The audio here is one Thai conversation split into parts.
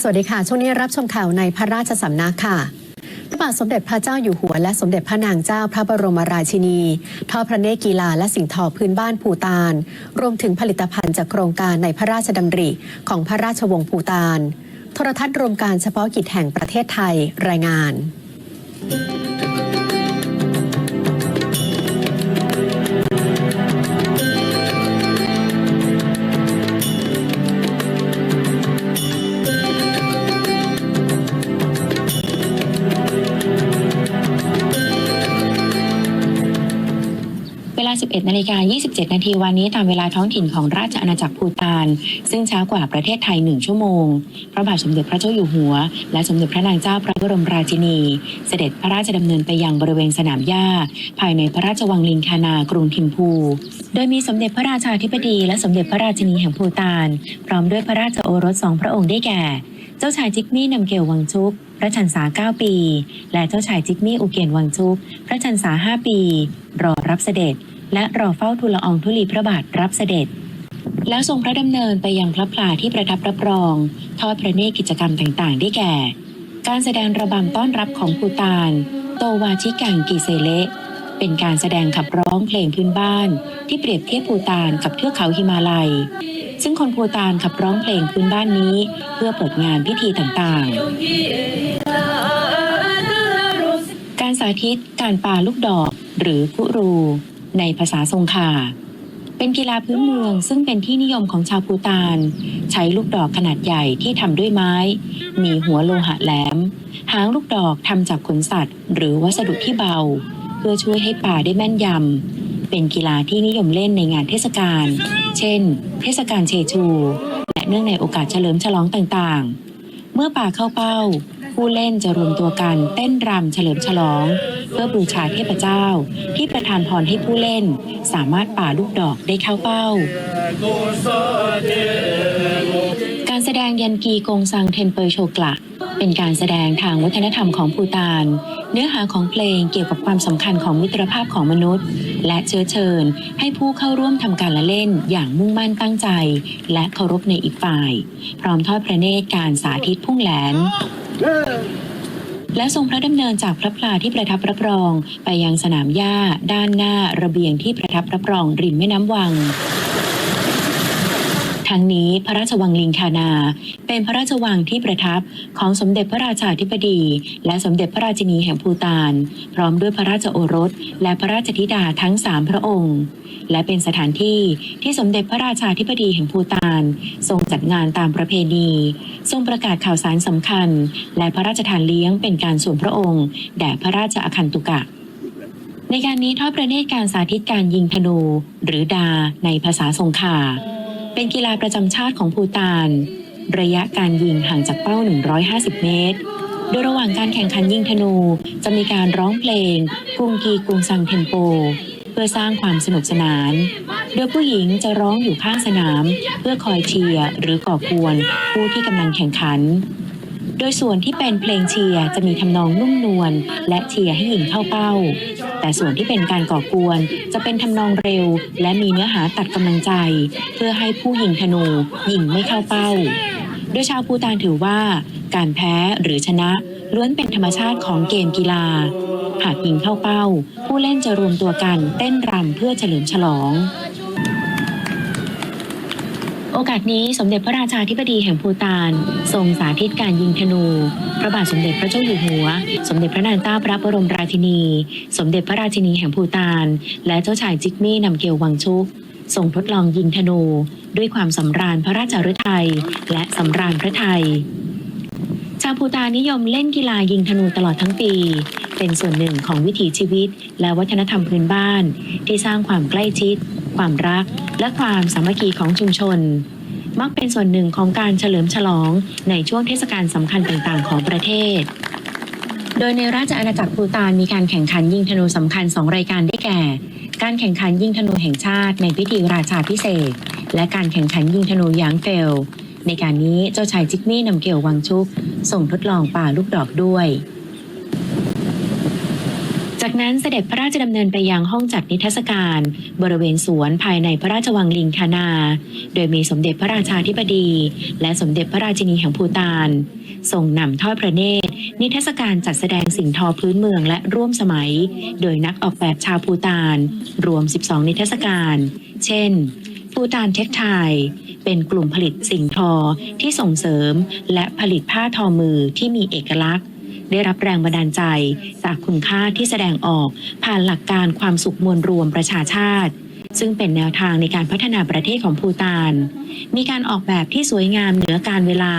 สวัสดีค่ะ ช่วงนี้รับชมข่าวในพระราชสำนักค่ะพระบาทสมเด็จพระเจ้าอยู่หัวและสมเด็จพระนางเจ้าพระบรมราชินีทอดพระเนตรกีฬาและสิ่งทอพื้นบ้านภูตาน รวมถึงผลิตภัณฑ์จากโครงการในพระราชดำริของพระราชวงศ์ภูตาน โทรทัศน์รวมการเฉพาะกิจแห่งประเทศไทยรายงานา 11นาฬิกา27 นาทีวันนี้ตามเวลาท้องถิ่นของราชอาณาจักรภูตาน ซึ่งช้ากว่าประเทศไทย1ชั่วโมง พระบาทสมเด็จพระเจ้าอยู่หัว และสมเด็จพระนางเจ้าพระบรมราชินี เสด็จพระราชดำเนินไปยังบริเวณสนามหญ้า ภายในพระราชวังลิงคานากรุงทิมพู โดยมีสมเด็จพระราชาธิบดี และสมเด็จพระราชินีแห่งภูตาน พร้อมด้วยพระราชโอรสสองพระองค์ได้แก่ เจ้าชายจิกมี่นำเกลวังชุกพระชันษา 9 ปี และเจ้าชายจิกมี่อุเกียนวังชุก พระชันษา 5 ปี รอรับเสด็จ และรอเฝ้าทูลละอองธุลีพระบาทรับเสด็จ แล้วทรงพระดำเนินไปยังพระพลาที่ประทับรับรอง ทอดพระเนตรกิจกรรมต่างๆ ได้แก่ การแสดงระบำต้อนรับของภูตาน โตวาชิกังกิเซเละเป็นการแสดงขับร้องเพลงพื้นบ้าน ที่เปรียบเทียบภูตานกับเทือกเขาหิมาลัย ซึ่งคนภูตานขับร้องเพลงพื้นบ้านนี้ เพื่อเปิดงานพิธีต่างๆ การสาธิตการปาลูกดอกหรือคุรู ในภาษาทรงคาเป็นกีฬาพื้นเมืองซึ่งเป็นที่นิยมของชาวภูตาน ใช้ลูกดอกขนาดใหญ่ที่ทำด้วยไม้ มีหัวโลหะแหลม หางลูกดอกทำจากขนสัตว์ หรือวัสดุที่เบา เพื่อช่วยให้ป่าได้แม่นยำ เป็นกีฬาที่นิยมเล่นในงานเทศกาล เช่น เทศกาลเชชู และเนื่องในโอกาสเฉลิมฉลองต่างๆ เมื่อป่าเข้าเป้า ผู้เล่นจะรวมตัวกันเต้นรำเฉลิมฉลอง เพื่อบูชาเทพเจ้า ที่ประทานพรให้ผู้เล่น สามารถป่าลูกดอกได้เข้าเป้า การแสดงยันกีกงซังเทนเปอร์โชกละเป็นการแสดงทางวัฒนธรรมของภูตาน เนื้อหาของเพลงเกี่ยวกับความสำคัญของมิตรภาพของมนุษย์ และเชื้อเชิญ ให้ผู้เข้าร่วมทำการละเล่นอย่างมุ่งมั่นตั้งใจ และเคารพในอีกฝ่าย พร้อมทอดพระเนตรการสาธิตพุ่งแหลน และทรงพระดำเนินจากพระพลาที่ประทับรับรอง ไปยังสนามหญ้า ด้านหน้าระเบียงที่ประทับรับรองริมแม่น้ำวังทั้งนี้พระราชวังลิงคานา เป็นพระราชวังที่ประทับของสมเด็จพระราชาธิบดี และสมเด็จพระราชินีแห่งภูตาน พร้อมด้วยพระราชโอรส และพระราชธิดาทั้งสามพระองค์ และเป็นสถานที่ที่สมเด็จพระราชาธิบดีแห่งภูตาน ทรงจัดงานตามประเพณี ทรงประกาศข่าวสารสำคัญ และพระราชทานเลี้ยงเป็นการส่วนพระองค์ แด่พระราชอาคันตุกะ ในการนี้ทอดพระเนตรการสาธิตการยิงธนู หรือดาในภาษาสงขลาเป็นกีฬาประจำชาติของภูตาน ระยะการยิงห่างจากเป้า 150 เมตรโดยระหว่างการแข่งขันยิงธนู จะมีการร้องเพลงกรุงกีกรุงซังเทมโป เพื่อสร้างความสนุกสนาน โดยผู้หญิงจะร้องอยู่ข้างสนาม เพื่อคอยเชียร์หรือก่อกวนผู้ที่กำลังแข่งขัน โดยส่วนที่เป็นเพลงเชียร์จะมีทำนองนุ่มนวลและเชียร์ให้ยิงเข้าเป้า แต่ส่วนที่เป็นการก่อกวนจะเป็นทำนองเร็ว และมีเนื้อหาตัดกำลังใจ เพื่อให้ผู้ยิงธนูยิงไม่เข้าเป้า โดยชาวปูตานถือว่า การแพ้หรือชนะ ล้วนเป็นธรรมชาติของเกมกีฬา หากยิงเข้าเป้า ผู้เล่นจะรวมตัวกันเต้นรำเพื่อเฉลิมฉลอง โอกาสนี้สมเด็จพระราชาธิบดีแห่งภูตานทรงสาธิตการยิงธนู พระบาทสมเด็จพระเจ้าอยู่หัว สมเด็จพระนางเจ้าพระบรมราชินี สมเด็จพระราชินีแห่งภูตาน และเจ้าชายจิกมี่นำเกลวังชุกทรงทดลองยิงธนู ด้วยความสำราญพระราชฤทัยและสำราญพระไทยาวภูตานิยมเล่นกีฬายิงธนูตลอดทั้งปี เป็นส่วนหนึ่งของวิถีชีวิต และวัฒนธรรมพื้นบ้าน ที่สร้างความใกล้ชิด ความรัก และความสามัคคีของชุมชน มักเป็นส่วนหนึ่งของการเฉลิมฉลองในช่วงเทศกาลสำคัญต่างๆ ของประเทศ โดยในราชอาณาจักรภูตานมีการแข่งขันยิงธนูสำคัญ2รายการได้แก่ การแข่งขันยิงธนูแห่งชาติในพิธีราชาพิเศษ และการแข่งขันยิงธนูยางเฟล ในการนี้เจ้าชายจิกมี่นำเกลวังชุกส่งทดลองป่าลูกดอกด้วย จากนั้นเสด็จพระราชดำเนินไปยังห้องจัดนิทรรศการ บริเวณสวนภายในพระราชวังลิงคานา โดยมีสมเด็จพระราชาธิบดี และสมเด็จพระราชินีแห่งภูตานทรงนำทอดพระเนตร นิทรรศการจัดแสดงสิ่งทอพื้นเมืองและร่วมสมัย โดยนักออกแบบชาวภูตาน รวม 12 นิทรรศการ เช่น ภูตานเทคไทย เป็นกลุ่มผลิตสิ่งทอที่ส่งเสริม และผลิตผ้าทอมือที่มีเอกลักษณ์ ได้รับแรงบันดาลใจจากคุณค่าที่แสดงออก ผ่านหลักการความสุขมวลรวมประชาชาติ ซึ่งเป็นแนวทางในการพัฒนาประเทศของภูตาน มีการออกแบบที่สวยงามเหนือการเวลา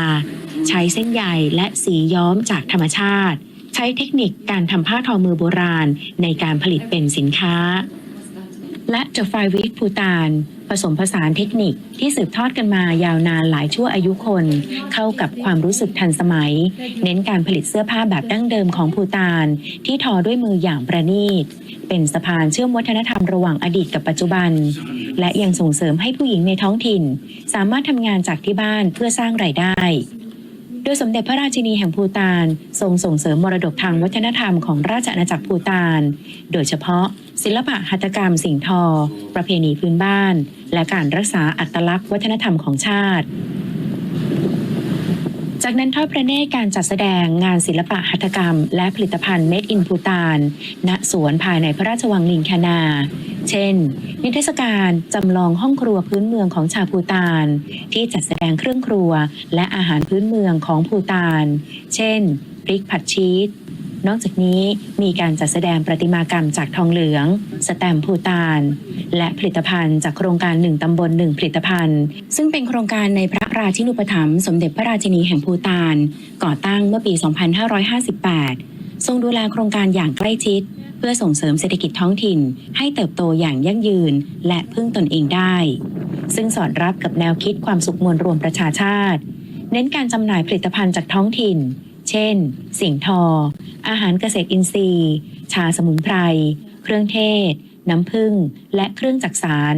ใช้เส้นใยและสีย้อมจากธรรมชาติ ใช้เทคนิคการทำผ้าทอมือโบราณในการผลิตเป็นสินค้า และ The Five Week ภูตานผสมผสานเทคนิคที่สืบทอดกันมายาวนานหลายชั่วอายุคน เข้ากับความรู้สึกทันสมัย เน้นการผลิตเสื้อผ้าแบบดั้งเดิมของภูตาน ที่ทอด้วยมืออย่างประณีต เป็นสะพานเชื่อมวัฒนธรรมระหว่างอดีตกับปัจจุบัน และยังส่งเสริมให้ผู้หญิงในท้องถิ่น สามารถทำงานจากที่บ้านเพื่อสร้างรายได้ โดยสมเด็จพระราชินีแห่งภูตานทรงส่งเสริมมรดกทางวัฒนธรรมของราชอาณาจักรภูตาน โดยเฉพาะ ศิลปะหัตถกรรมสิ่งทอ ประเพณีพื้นบ้าน และการรักษาอัตลักษณ์วัฒนธรรมของชาติ จากนั้นทอดพระเนตรการจัดแสดงงานศิลปะหัตถกรรม และผลิตภัณฑ์เมดอินพูตานณสวนภายในพระราชวังลิงคานา เช่น นิทรรศการจำลองห้องครัวพื้นเมืองของชาวพูตาน ที่จัดแสดงเครื่องครัวและอาหารพื้นเมืองของพูตาน เช่น พริกผัดชีส นอกจากนี้มีการจัดแสดงประติมากรรมจากทองเหลือง สแตมป์ภูตาน และผลิตภัณฑ์จากโครงการหนึ่งตำบลหนึ่งผลิตภัณฑ์ ซึ่งเป็นโครงการในพระราชินูปถัมภ์สมเด็จพระราชินีแห่งภูตาน ก่อตั้งเมื่อปี 2558 ทรงดูแลโครงการอย่างใกล้ชิด เพื่อส่งเสริมเศรษฐกิจท้องถิ่น ให้เติบโตอย่างยั่งยืน และพึ่งตนเองได้ ซึ่งสอดรับกับแนวคิดความสุขมวลรวมประชาชาติ เน้นการจำหน่ายผลิตภัณฑ์จากท้องถิ่น เช่น สิ่งทอ อาหารเกษตรอินทรีย์ ชาสมุนไพร เครื่องเทศ น้ำผึ้ง และเครื่องจักสาร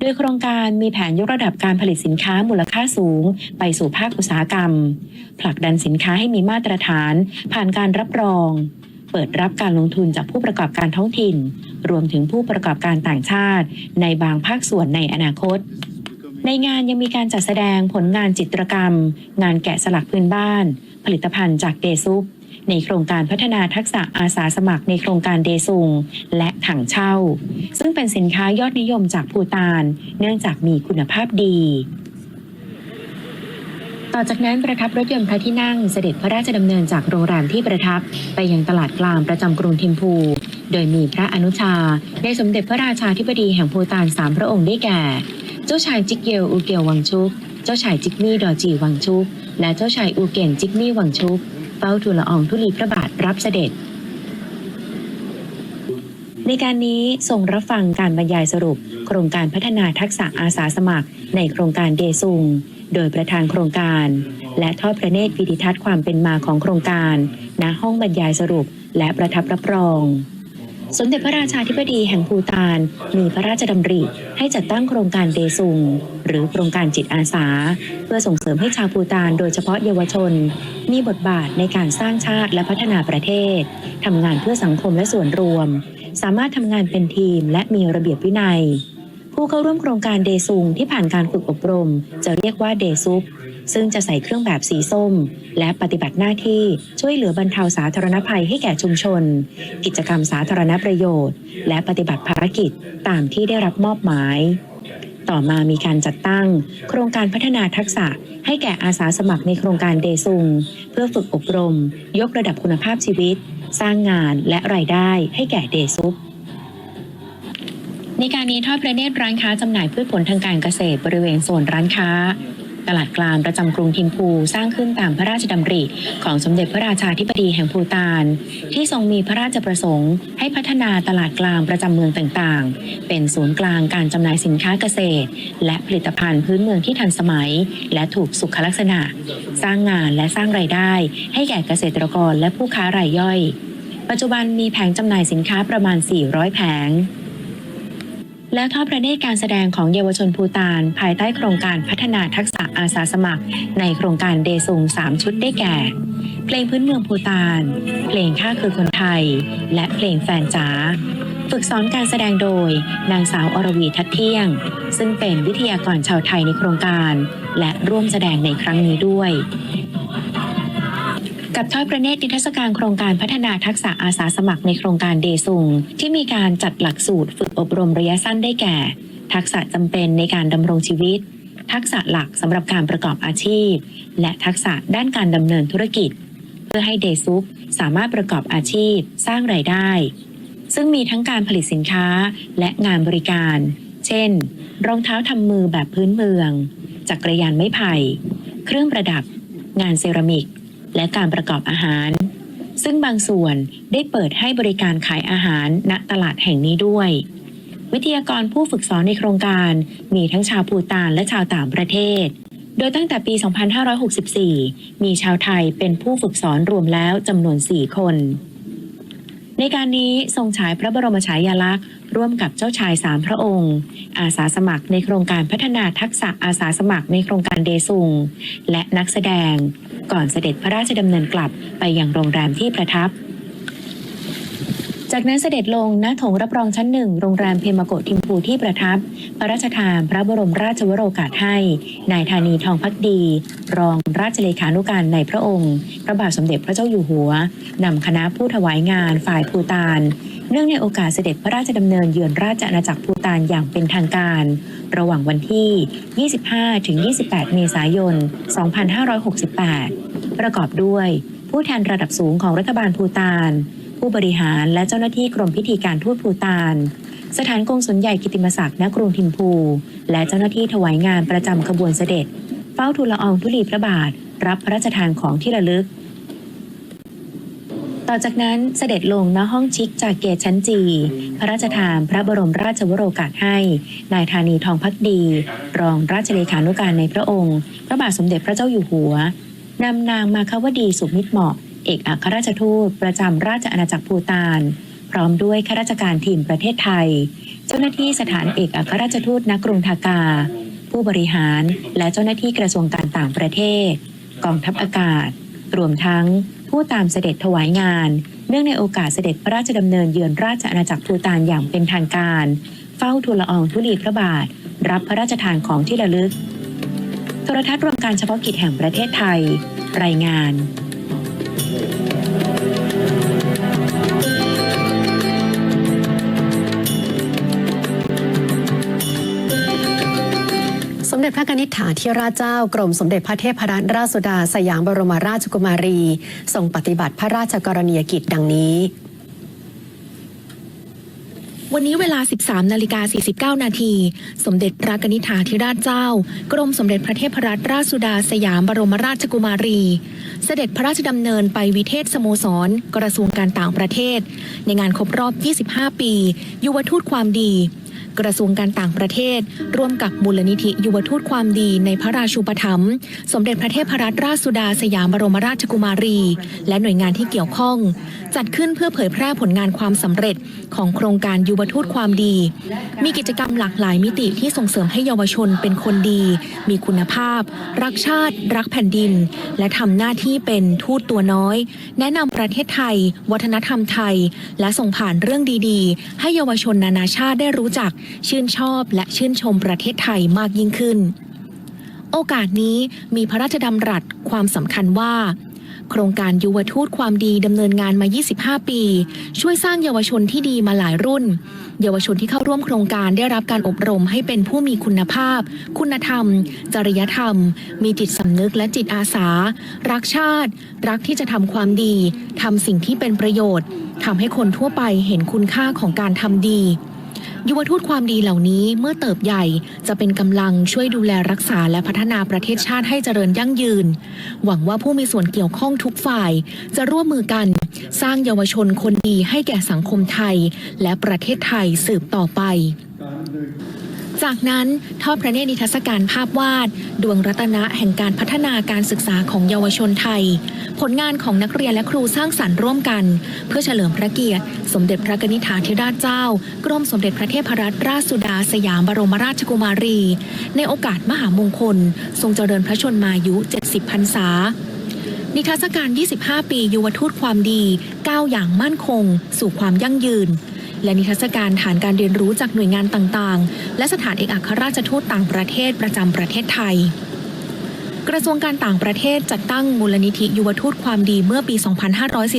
โดยโครงการมีแผนยกระดับการผลิตสินค้ามูลค่าสูง ไปสู่ภาคอุตสาหกรรม ผลักดันสินค้าให้มีมาตรฐาน ผ่านการรับรอง เปิดรับการลงทุนจากผู้ประกอบการท้องถิ่น รวมถึงผู้ประกอบการต่างชาติ ในบางภาคส่วนในอนาคต ในงานยังมีการจัดแสดงผลงานจิตรกรรม งานแกะสลักพื้นบ้าน ผลิตภัณฑ์จากเดซุปในโครงการพัฒนาทักษะอาสาสมัครในโครงการเดซุง และถังเช่า ซึ่งเป็นสินค้ายอดนิยมจากภูตาน เนื่องจากมีคุณภาพดี ต่อจากนั้นประทับรถยนต์พระที่นั่งเสด็จพระราชดำเนินจากโรงแรมที่ประทับไปยังตลาดกลางประจำกรุงทิมพู โดยมีพระอนุชาในสมเด็จพระราชาธิบดีแห่งภูตานสามพระองค์ได้แก่ เจ้าชายจิกเกลอูเกลวังชุก เจ้าชายจิกมี่ดอจีวังชุกและเจ้าชายอูเก่งจิกมี่วังชุกเฝ้าทูลละอองธุลีพระบาทรับเสด็จ ในการนี้ทรงรับฟังการบรรยายสรุป โครงการพัฒนาทักษะอาสาสมัคร ในโครงการเดซุง โดยประธานโครงการ และทอดพระเนตรวิดิทัศน์ความเป็นมาของโครงการ ณห้องบรรยายสรุปและประทับรับรอง สมเด็จพระราชาธิบดีแห่งภูตานมีพระราชดำริให้จัดตั้งโครงการเดซุง หรือโครงการจิตอาสา เพื่อส่งเสริมให้ชาวภูตานโดยเฉพาะเยาวชน มีบทบาทในการสร้างชาติและพัฒนาประเทศทำงานเพื่อสังคมและส่วนรวม สามารถทำงานเป็นทีมและมีระเบียบวินัย ผู้เข้าร่วมโครงการเดซุงที่ผ่านการฝึกอบรม จะเรียกว่าเดซุป ซึ่งจะใส่เครื่องแบบสีส้ม และปฏิบัติหน้าที่ช่วยเหลือบรรเทาสาธารณภัยให้แก่ชุมชน กิจกรรมสาธารณประโยชน์ และปฏิบัติภารกิจตามที่ได้รับมอบหมาย ต่อมามีการจัดตั้ง โครงการพัฒนาทักษะให้แก่อาสาสมัครในโครงการเดซุง เพื่อฝึกอบรม ยกระดับคุณภาพชีวิต สร้างงานและรายได้ให้แก่เดซุปในการนี้ทอดพระเนตรร้านค้าจำหน่ายพืชผลทางการเกษตรบริเวณโซนร้านค้า ตลาดกลางประจำกรุงทิมพูสร้างขึ้นตามพระราชดำริของสมเด็จพระราชาธิบดีแห่งภูตาน ที่ทรงมีพระราชประสงค์ ให้พัฒนาตลาดกลางประจำเมืองต่างๆ เป็นศูนย์กลางการจำหน่ายสินค้าเกษตร และผลิตภัณฑ์พื้นเมืองที่ทันสมัย และถูกสุขลักษณะ สร้างงานและสร้างรายได้ ให้แก่เกษตรกรและผู้ค้ารายย่อย ปัจจุบันมีแผงจำหน่ายสินค้าประมาณ 400 แผง และทอดพระเนตรการแสดงของเยาวชนภูตาน ภายใต้โครงการพัฒนาทักษะอาสาสมัคร ในโครงการเดซุง3 ชุดได้แก่ เพลงพื้นเมืองภูตาน เพลงข้าคือคนไทย และเพลงแฟนจ๋าฝึกสอนการแสดงโดย นางสาวอรวีทัดเที่ยง ซึ่งเป็นวิทยากรชาวไทยในโครงการ และร่วมแสดงในครั้งนี้ด้วย กับทอดพระเนตรนิทรรศการโครงการพัฒนาทักษะอาสาสมัครในโครงการเดซุงที่มีการจัดหลักสูตรฝึกอบรมระยะสั้นได้แก่ ทักษะจำเป็นในการดำรงชีวิต ทักษะหลักสำหรับการประกอบอาชีพ และทักษะด้านการดำเนินธุรกิจ เพื่อให้เดซุกสามารถประกอบอาชีพ สร้างรายได้ ซึ่งมีทั้งการผลิตสินค้าและงานบริการ เช่น รองเท้าทำมือแบบพื้นเมือง จักรยานไม้ไผ่ เครื่องประดับ งานเซรามิก และการประกอบอาหาร ซึ่งบางส่วนได้เปิดให้บริการขายอาหารณตลาดแห่งนี้ด้วย วิทยากรผู้ฝึกสอนในโครงการมีทั้งชาวภูตานและชาวต่างประเทศ โดยตั้งแต่ปี 2564 มีชาวไทยเป็นผู้ฝึกสอนรวมแล้วจำนวน 4 คน ในการนี้ทรงฉายพระบรมฉายาลักษณ์ร่วมกับเจ้าชายสามพระองค์ อาสาสมัครในโครงการพัฒนาทักษะอาสาสมัครในโครงการเดซุง และนักแสดง ก่อนเสด็จพระราชดำเนินกลับไปยังโรงแรมที่ประทับ จากนั้นเสด็จลงณโถงรับรองชั้นหนึ่งโรงแรมเพมโกทิมพูที่ประทับ พระราชทานพระบรมราชวโรกาสให้ นายธานีทองพักดี รองราชเลขานุการในพระองค์ พระบาทสมเด็จพระเจ้าอยู่หัว นำคณะผู้ถวายงานฝ่ายภูตาน เนื่องในโอกาสเสด็จพระราชดำเนินเยือนราชอาณาจักรภูตานอย่างเป็นทางการ ระหว่างวันที่ 25ถึง28 เมษายน 2568 ประกอบด้วย ผู้แทนระดับสูงของรัฐบาลภูตาน ผู้บริหารและเจ้าหน้าที่กรมพิธีการทูตภูตาน สถานกงสุลใหญ่กิติมศักดิ์ณกรุงทิมพู และเจ้าหน้าที่ถวายงานประจำขบวนเสด็จ เฝ้าทูลละอองธุลีพระบาท รับพระราชทานของที่ระลึก ต่อจากนั้นเสด็จลงณห้องชิกจากเกตชั้นจี พระราชทานพระบรมราชวโรกาสให้ นายธานีทองพักดี รองราชเลขานุการในพระองค์ พระบาทสมเด็จพระเจ้าอยู่หัวนำนางมาคาวดีสุมิตรเหมาะ เอกอัครราชทูตประจำราชอาณาจักรภูตาน พร้อมด้วยข้าราชการทีมประเทศไทย เจ้าหน้าที่สถานเอกอัครราชทูตณกรุงทากา ผู้บริหารและเจ้าหน้าที่กระทรวงการต่างประเทศ กองทัพอากาศ รวมทั้งผู้ตามเสด็จถวายงาน เนื่องในโอกาสเสด็จพระราชดำเนินเยือนราชอาณาจักรภูตานอย่างเป็นทางการ เฝ้าทูลละอองธุลีพระบาท รับพระราชทานของที่ระลึกโทรทัศน์รวมการเฉพาะกิจแห่งประเทศไทย รายงาน เด็จพระกนิษฐาธิราชเจ้ากรมสมเด็จพระเทพรัตนราชสุดาสยามบรมราชกุมารี ทรงปฏิบัติพระราชกรณียกิจดังนี้วันนี้เวลา 13 นาฬิกา 49 นาที สมเด็จพระกนิษฐาธิราชเจ้า กรมสมเด็จพระเทพรัตนราชสุดาสยามบรมราชกุมารี เสด็จพระราชดำเนินไปวิเทศสโมสร กระทรวงการต่างประเทศ ในงานครบรอบ 25 ปี ยุวทูตความดี กระทรวงการต่างประเทศ ร่วมกับมูลนิธิยุวทูตความดีในพระราชูปถัมภ์สมเด็จพระเทพรัตนราชสุดาสยามบรมราชกุมารี และหน่วยงานที่เกี่ยวข้อง จัดขึ้นเพื่อเผยแพร่ผลงานความสำเร็จของโครงการยุวทูตความดี มีกิจกรรมหลากหลายมิติที่ส่งเสริมให้เยาวชนเป็นคนดี มีคุณภาพ รักชาติ รักแผ่นดิน และทำหน้าที่เป็นทูตตัวน้อย แนะนำประเทศไทย วัฒนธรรมไทย และส่งผ่านเรื่องดีๆ ให้เยาวชนนานาชาติได้รู้จักชื่นชอบและชื่นชมประเทศไทยมากยิ่งขึ้น โอกาสนี้มีพระราชดำรัสความสำคัญว่า โครงการยุวทูตความดีดำเนินงานมา 25 ปี ช่วยสร้างเยาวชนที่ดีมาหลายรุ่น เยาวชนที่เข้าร่วมโครงการได้รับการอบรมให้เป็นผู้มีคุณภาพ คุณธรรม จริยธรรม มีจิตสำนึกและจิตอาสา รักชาติ รักที่จะทำความดีทำสิ่งที่เป็นประโยชน์ทำให้คนทั่วไปเห็นคุณค่าของการทำดี ยุวทูตความดีเหล่านี้เมื่อเติบใหญ่จะเป็นกำลังช่วยดูแลรักษาและพัฒนาประเทศชาติให้เจริญยั่งยืน หวังว่าผู้มีส่วนเกี่ยวข้องทุกฝ่าย จะร่วมมือกัน สร้างเยาวชนคนดีให้แก่สังคมไทย และประเทศไทยสืบต่อไป จากนั้นทอดพระเนตรนิทรรศการภาพวาด ดวงรัตนะแห่งการพัฒนาการศึกษาของเยาวชนไทย ผลงานของนักเรียนและครูสร้างสรรค์ร่วมกัน เพื่อเฉลิมพระเกียรติ สมเด็จพระนิษฐาธิราชเจ้า กรมสมเด็จพระเทพรัตนราชสุดาสยามบรมราชกุมารี ในโอกาสมหามงคล ทรงเจริญพระชนมายุ 70 พรรษานิทรรศการ 25 ปียุวทูตความดีก้าวอย่างมั่นคง สู่ความยั่งยืน และนิทรรศการฐานการเรียนรู้จากหน่วยงานต่างๆ และสถานเอกอัครราชทูตต่างประเทศประจำประเทศไทยกระทรวงการต่างประเทศจัดตั้งมูลนิธิยุวทูตความดีเมื่อปี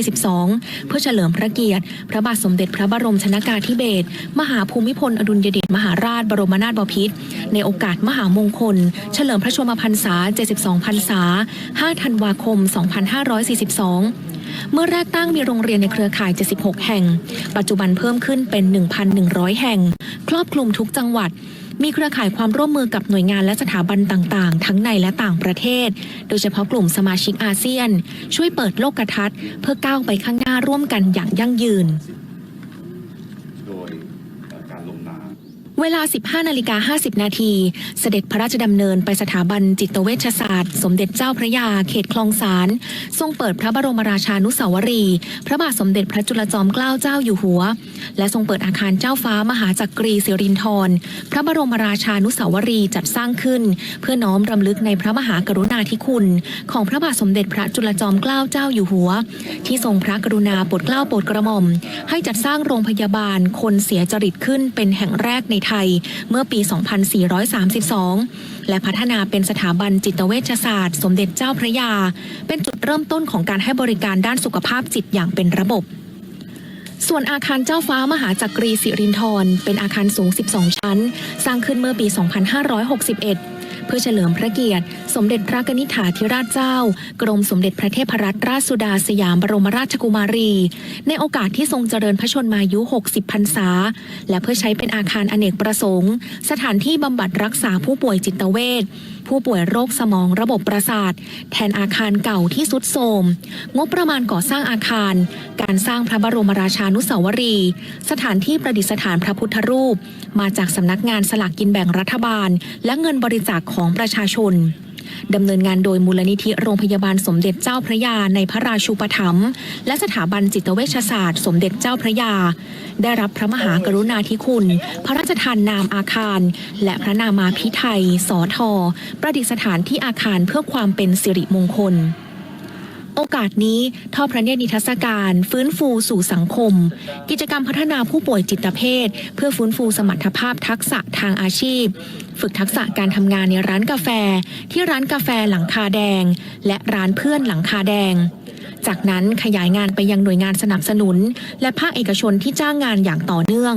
2542 เพื่อเฉลิมพระเกียรติ พระบาทสมเด็จพระบรมชนากาธิเบศร มหาภูมิพล อดุลยเดชมหาราชบรมนาถบพิตร ในโอกาสมหามงคล เฉลิมพระชนมพรรษา 72 พรรษา 5 ธันวาคม 2542 เมื่อแรกตั้งมีโรงเรียนในเครือข่าย 76 แห่ง ปัจจุบันเพิ่มขึ้นเป็น 1,100 แห่ง ครอบคลุมทุกจังหวัด มีเครือข่ายความร่วมมือกับหน่วยงานและสถาบันต่างๆ ทั้งในและต่างประเทศ โดยเฉพาะกลุ่มสมาชิกอาเซียน ช่วยเปิดโลกทัศน์ เพื่อก้าวไปข้างหน้าร่วมกันอย่างยั่งยืน โดยเอ่อการลงนาม เวลา 15นาฬิกา50 นาที เสด็จพระราชดำเนินไปสถาบันจิตเวชศาสตร์ สมเด็จเจ้าพระยา เขตคลองสาร ทรงเปิดพระบรมราชานุสาวรีย์พระบาทสมเด็จพระจุลจอมเกล้าเจ้าอยู่หัว และทรงเปิดอาคารเจ้าฟ้ามหาจักรีสิรินธร พระบรมราชานุสาวรีย์จัดสร้างขึ้น เพื่อน้อมรำลึกในพระมหากรุณาธิคุณ ของพระบาทสมเด็จพระจุลจอมเกล้าเจ้าอยู่หัว ที่ทรงพระกรุณาโปรดเกล้าโปรดกระหม่อม ให้จัดสร้างโรงพยาบาลคนเสียจริตขึ้นเป็นแห่งแรกในไทย เมื่อปี 2432 และพัฒนาเป็นสถาบันจิตเวชศาสตร์ สมเด็จเจ้าพระยา เป็นจุดเริ่มต้นของการให้บริการด้านสุขภาพจิตอย่างเป็นระบบส่วนอาคารเจ้าฟ้ามหาจักรีสิรินธรเป็นอาคารสูง 12 ชั้น สร้างขึ้นเมื่อปี 2561 เพื่อเฉลิมพระเกียรติ สมเด็จพระนิษฐาธิราชเจ้า กรมสมเด็จพระเทพรัตนราชสุดาสยามบรมราชกุมารี ในโอกาสที่ทรงเจริญพระชนมายุ 60 พรรษา และเพื่อใช้เป็นอาคารอเนกประสงค์ สถานที่บำบัดรักษาผู้ป่วยจิตเวช ผู้ป่วยโรคสมองระบบประสาท แทนอาคารเก่าที่สุดโทรม งบประมาณก่อสร้างอาคาร การสร้างพระบรมราชานุสาวรีย์สถานที่ประดิษฐานพระพุทธรูป มาจากสำนักงานสลากกินแบ่งรัฐบาล และเงินบริจาคของประชาชน ดำเนินงานโดยมูลนิธิโรงพยาบาลสมเด็จเจ้าพระยาในพระราชูปถัมภ์และสถาบันจิตเวชศาสตร์สมเด็จเจ้าพระยา ได้รับพระมหากรุณาธิคุณ พระราชทานนามอาคาร และพระนามาพิไทยสอทอประดิษฐานที่อาคารเพื่อความเป็นสิริมงคล โอกาสนี้ทอดพระเนตรนิทรรศการ ฟื้นฟูสู่สังคม กิจกรรมพัฒนาผู้ป่วยจิตเภท เพื่อฟื้นฟูสมรรถภาพทักษะทางอาชีพ ฝึกทักษะการทำงานในร้านกาแฟ ที่ร้านกาแฟหลังคาแดง และร้านเพื่อนหลังคาแดง จากนั้นขยายงานไปยังหน่วยงานสนับสนุน และภาคเอกชนที่จ้างงานอย่างต่อเนื่อง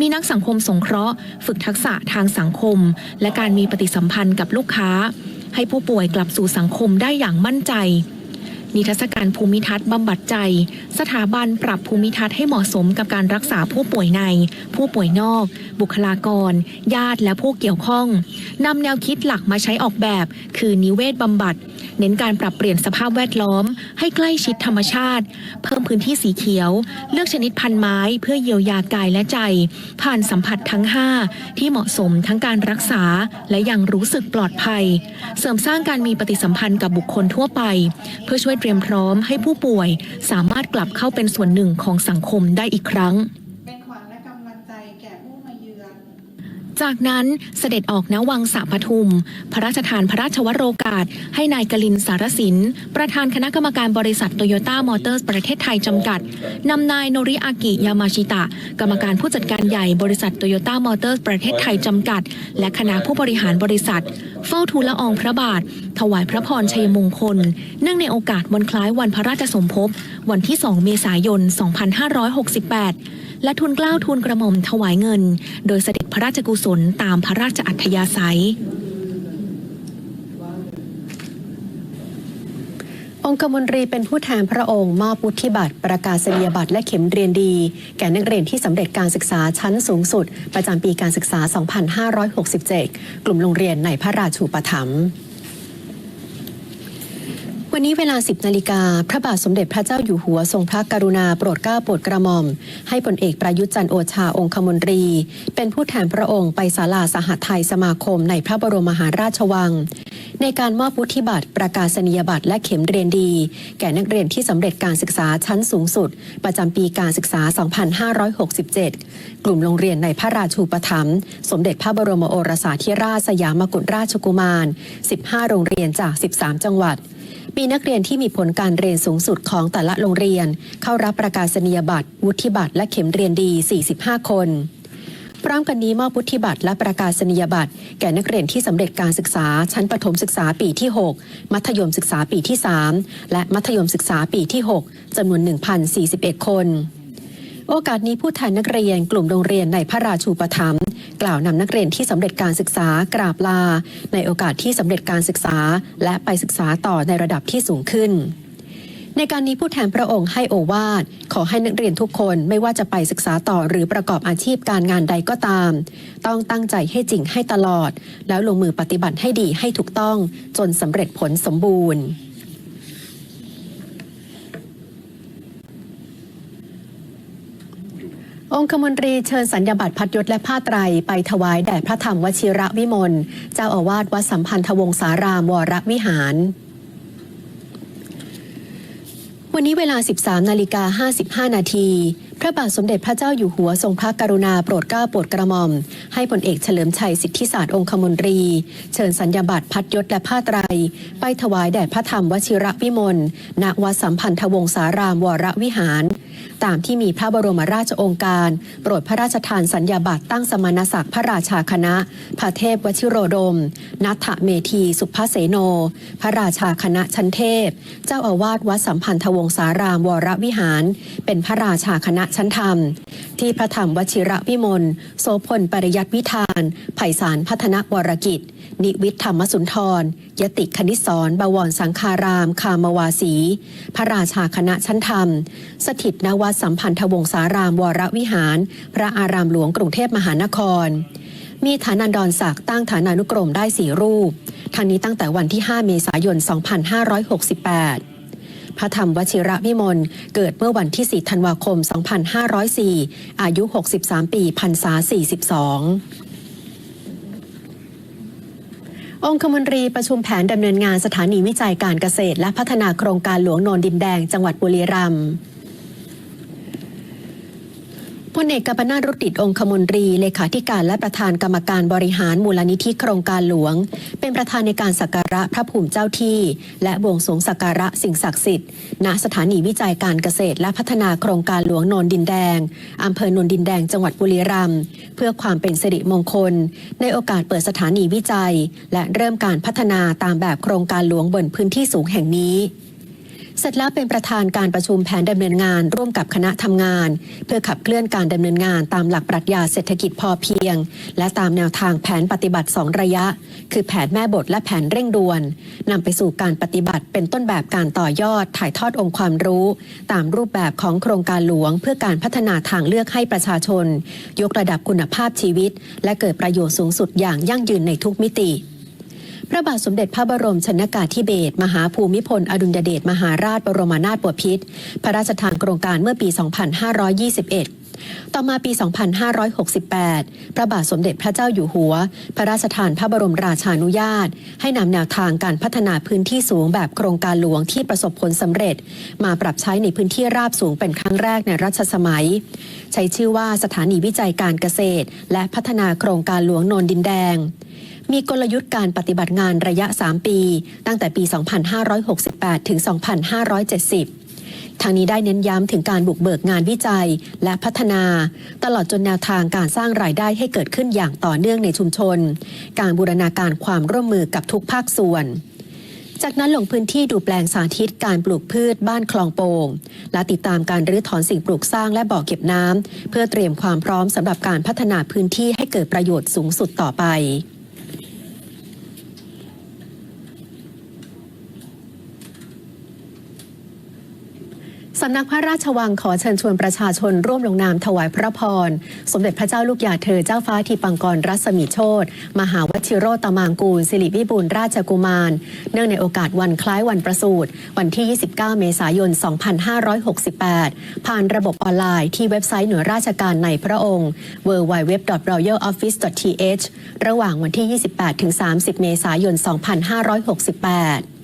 มีนักสังคมสงเคราะห์ ฝึกทักษะทางสังคม และการมีปฏิสัมพันธ์กับลูกค้า ให้ผู้ป่วยกลับสู่สังคมได้อย่างมั่นใจ นิทรรศการภูมิทัศน์บำบัดใจ สถาบันปรับภูมิทัศน์ให้เหมาะสมกับการรักษาผู้ป่วยใน ผู้ป่วยนอก บุคลากร ญาติและผู้เกี่ยวข้องนำแนวคิดหลักมาใช้ออกแบบ คือนิเวศบำบัด เน้นการปรับเปลี่ยนสภาพแวดล้อม ให้ใกล้ชิดธรรมชาติ เพิ่มพื้นที่สีเขียว เลือกชนิดพันไม้เพื่อเยียวยากายและใจ ผ่านสัมผัสทั้ง 5 ที่เหมาะสมทั้งการรักษาและยังรู้สึกปลอดภัย เสริมสร้างการมีปฏิสัมพันธ์กับบุคคลทั่วไป เพื่อช่วยเตรียมพร้อมให้ผู้ป่วยสามารถกลับเข้าเป็นส่วนหนึ่งของสังคมได้อีกครั้ง เป็นขวัญและกำลังใจแก่ผู้มาเยือน จากนั้นเสด็จออกณวังสระปทุม พระราชทานพระราชวโรกาส ให้นายกลินสารสิน ประธานคณะกรรมการบริษัทโตโยต้ามอเตอร์สประเทศไทยจำกัด นำนายโนริอากิ ยามาชิตะ กรรมการผู้จัดการใหญ่บริษัทโตโยต้ามอเตอร์สประเทศไทยจำกัด และคณะผู้บริหารบริษัท เฝ้าทูลละอองพระบาท ถวายพระพรชัยมงคล เนื่องในโอกาสวันคล้ายวันพระราชสมภพ วันที่ 2 เมษายน 2568 และทุนกล้าวทุนกระหม่อมถวายเงิน โดยเสด็จพระราชกุศลตามพระราชอัธยาศัย องคมนตรีเป็นผู้แทนพระองค์มอบวุฒิบัตรประกาศนียบัตรและเข็มเรียนดี แก่นักเรียนที่สำเร็จการศึกษาชั้นสูงสุด ประจำปีการศึกษา 2567 กลุ่มโรงเรียนในพระราชูปถัมภ์ วันนี้เวลา 10นาฬิกาพระบาทสมเด็จพระเจ้าอยู่หัวทรงพระกรุณาโปรดเกล้าโปรดกระหม่อม ให้พลเอกประยุทธ์จันทร์โอชาองคมนตรี เป็นผู้แทนพระองค์ไปศาลาสหไทยสมาคมในพระบรมมหาราชวัง ในการมอบวุฒิบัตรประกาศนียบัตรและเข็มเรียนดี แก่นักเรียนที่สำเร็จการศึกษาชั้นสูงสุด ประจำปีการศึกษา 2567 กลุ่มโรงเรียนในพระราชูปถัมภ์สมเด็จพระบรมโอรสาธิราชสยามกุฎราชกุมาร 15 โรงเรียนจาก 13 จังหวัด มีนักเรียนที่มีผลการเรียนสูงสุดของแต่ละโรงเรียน เข้ารับประกาศนียบัตร วุฒิบัตร และเข็มเรียนดี 45 คน พร้อมกันนี้มอบวุฒิบัตรและประกาศนียบัตร แก่นักเรียนที่สำเร็จการศึกษา ชั้นประถมศึกษาปีที่ 6 มัธยมศึกษาปีที่ 3 และมัธยมศึกษาปีที่ 6จำนวน 1,041 คนโอกาสนี้ผู้แทนนักเรียนกลุ่มโรงเรียนในพระราชูปถัมภ์ กล่าวนำนักเรียนที่สำเร็จการศึกษากราบลา ในโอกาสที่สำเร็จการศึกษา และไปศึกษาต่อในระดับที่สูงขึ้น ในการนี้ผู้แทนพระองค์ให้โอวาทขอให้นักเรียนทุกคนไม่ว่าจะไปศึกษาต่อหรือประกอบอาชีพการงานใดก็ตาม ต้องตั้งใจให้จริงให้ตลอด แล้วลงมือปฏิบัติให้ดีให้ถูกต้องจนสำเร็จผลสมบูรณ์ องคมนตรีเชิญสัญญาบัตรพัดยศและผ้าไตรไปถวายแด่พระธรรมวชิระวิมล เจ้าอาวาสวัดสัมพันธวงศารามวรวิหารวันนี้เวลา 13 นาฬิกา 55 นาที พระบาทสมเด็จพระเจ้าอยู่หัวทรงพระกรุณาโปรดเกล้าโปรดกระหม่อม ให้ผลเอกเฉลิมชัยสิทธิศาสตร์องคมนตรี เชิญสัญญาบัตรพัดยศและผ้าไตร ไปถวายแด่พระธรรมวชิระวิมล ณ วัดสัมพันธวงศารามวรวิหาร ตามที่มีพระบรมราชองค์การ โปรดพระราชทานสัญญาบัตรตั้งสมณศักดิ์พระราชาคณะ พระเทพวชิโรดม นัทธเมธีสุภเสโน พระราชาคณะชั้นเทพ เจ้าอาวาสวัดสัมพันธวงศารามวรวิหาร เป็นพระราชาคณะชั้นธรรม ที่พระธรรมวชิระวิมลโสพลปริยัติวิธานไผ่สารพัฒนวรกิจ นิวิทธรรมสุนทร ยติคณิสอนบวรสังคาราม คามวาสี พระราชาคณะชั้นธรรม สถิตณวัดสัมพันธวงศารามวรวิหาร พระอารามหลวงกรุงเทพมหานคร มีฐานันดรศักดิ์ตั้งฐานานุกรมได้สี่รูปทางนี้ตั้งแต่วันที่ 5 เมษายน 2568 พระธรรมวชิระวิมลเกิดเมื่อวันที่ 4 ธันวาคม 2504 อายุ 63 ปีพรรษา 42องคมนตรีประชุมแผนดำเนินงานสถานีวิจัยการเกษตร และพัฒนาโครงการหลวงโนนดินแดงจังหวัดบุรีรัมย์ พลเอกกัปนาตรุติดองคมนตรีเลขาธิการและประธานกรรมการบริหารมูลนิธิโครงการหลวง เป็นประธานในการสักการะพระภูมิเจ้าที่ และบวงสรวงสักการะสิ่งศักดิ์สิทธิ์ณสถานีวิจัยการเกษตรและพัฒนาโครงการหลวงนนดินแดงอำเภอนนดินแดงจังหวัดบุรีรัมย์เพื่อความเป็นสิริมงคล ในโอกาสเปิดสถานีวิจัย และเริ่มการพัฒนาตามแบบโครงการหลวงบนพื้นที่สูงแห่งนี้ เสร็จแล้วเป็นประธานการประชุมแผนดำเนินงาน ร่วมกับคณะทำงาน เพื่อขับเคลื่อนการดำเนินงานตามหลักปรัชญาเศรษฐกิจพอเพียง และตามแนวทางแผนปฏิบัติ 2 ระยะ คือแผนแม่บทและแผนเร่งด่วนนำไปสู่การปฏิบัติเป็นต้นแบบการต่อยอด ถ่ายทอดองค์ความรู้ ตามรูปแบบของโครงการหลวง เพื่อการพัฒนาทางเลือกให้ประชาชน ยกระดับคุณภาพชีวิต และเกิดประโยชน์สูงสุดอย่างยั่งยืนในทุกมิติ พระบาทสมเด็จพระบรมชนากาธิเบศรมหาภูมิพล อดุลยเดชมหาราชบรมนาถบพิตรพระราชทานโครงการเมื่อปี 2521ต่อมาปี 2568 พระบาทสมเด็จพระเจ้าอยู่หัว พระราชทานพระบรมราชานุญาต ให้นำแนวทางการพัฒนาพื้นที่สูงแบบโครงการหลวงที่ประสบผลสำเร็จ มาปรับใช้ในพื้นที่ราบสูงเป็นครั้งแรกในรัชสมัย ใช้ชื่อว่าสถานีวิจัยการเกษตร และพัฒนาโครงการหลวงโนนดินแดง มีกลยุทธ์การปฏิบัติงานระยะ 3 ปี ตั้งแต่ปี 2568 ถึง 2570ทางนี้ได้เน้นย้ำถึงการบุกเบิกงานวิจัยและพัฒนา ตลอดจนแนวทางการสร้างรายได้ให้เกิดขึ้นอย่างต่อเนื่องในชุมชน การบูรณาการความร่วมมือกับทุกภาคส่วน จากนั้นลงพื้นที่ดูแปลงสาธิตการปลูกพืชบ้านคลองโป่งและติดตามการรื้อถอนสิ่งปลูกสร้างและบ่อเก็บน้ำเพื่อเตรียมความพร้อมสำหรับการพัฒนาพื้นที่ให้เกิดประโยชน์สูงสุดต่อไป สำนักพระราชวังขอเชิญชวนประชาชนร่วมลงนามถวายพระพร สมเด็จพระเจ้าลูกยาเธอเจ้าฟ้าทีปังกรรัศมีโชตมหาวชิโรตมางกูล สิริวิบูลราชกุมาร เนื่องในโอกาสวันคล้ายวันประสูติวันที่ 29 เมษายน 2568 ผ่านระบบออนไลน์ที่เว็บไซต์หน่วยราชการในพระองค์ www.royaloffice.th ระหว่างวันที่ 28-30 เมษายน 2568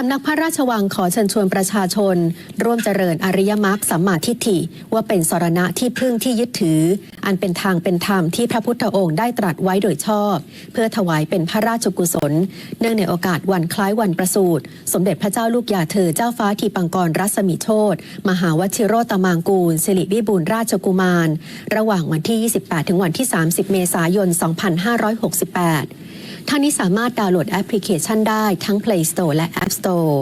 สำนักพระราชวังขอเชิญชวนประชาชน ร่วมเจริญอริยมรรคสัมมาทิฏฐิ ว่าเป็นสรณะที่พึ่งที่ยึดถือ อันเป็นทางเป็นธรรมที่พระพุทธองค์ได้ตรัสไว้โดยชอบ เพื่อถวายเป็นพระราชกุศล เนื่องในโอกาสวันคล้ายวันประสูติ สมเด็จพระเจ้าลูกยาเธอเจ้าฟ้าทีปังกรรัศมีโชตมหาวชิโรตมางกูลสิริวิบูลราชกุมาร ระหว่างวันที่ 28 ถึงวันที่ 30 เมษายน 2568 ท่านนี้สามารถดาวน์โหลดแอปพลิเคชันได้ทั้ง Play Store และ App Store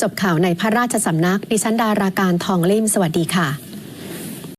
จบข่าวในพระราชสำนักดิฉันดาราการทองเล่มสวัสดีค่ะ